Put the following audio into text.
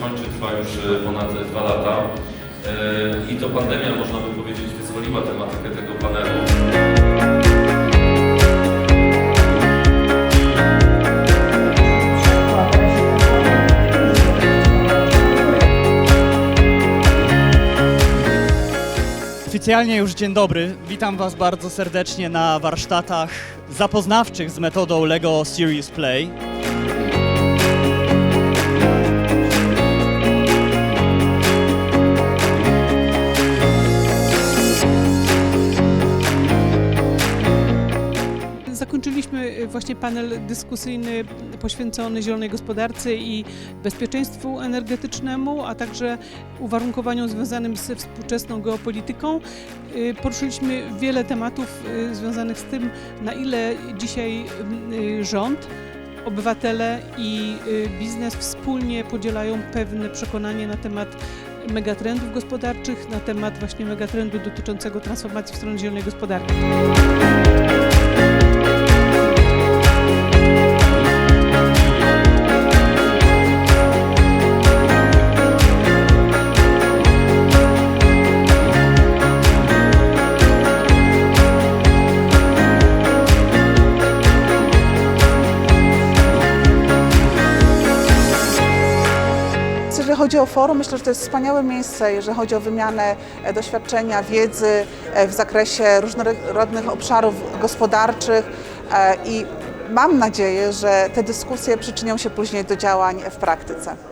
skończy, trwa już e, ponad dwa lata. E, I to pandemia, można by powiedzieć, wyzwoliła tematykę tego panelu. Oficjalnie już dzień dobry. Witam Was bardzo serdecznie na warsztatach zapoznawczych z metodą LEGO Series Play. Zakończyliśmy y, właśnie panel dyskusyjny poświęcony zielonej gospodarce i bezpieczeństwu energetycznemu, a także uwarunkowaniom związanym ze współczesną geopolityką. Y, Poruszyliśmy wiele tematów y, związanych z tym, na ile dzisiaj y, rząd, obywatele i biznes wspólnie podzielają pewne przekonanie na temat megatrendów gospodarczych, na temat właśnie megatrendu dotyczącego transformacji w stronę zielonej gospodarki. Chodzi o forum, myślę, że to jest wspaniałe miejsce, jeżeli chodzi o wymianę e, doświadczenia, wiedzy e, w zakresie różnorodnych obszarów gospodarczych e, i mam nadzieję, że te dyskusje przyczynią się później do działań w praktyce.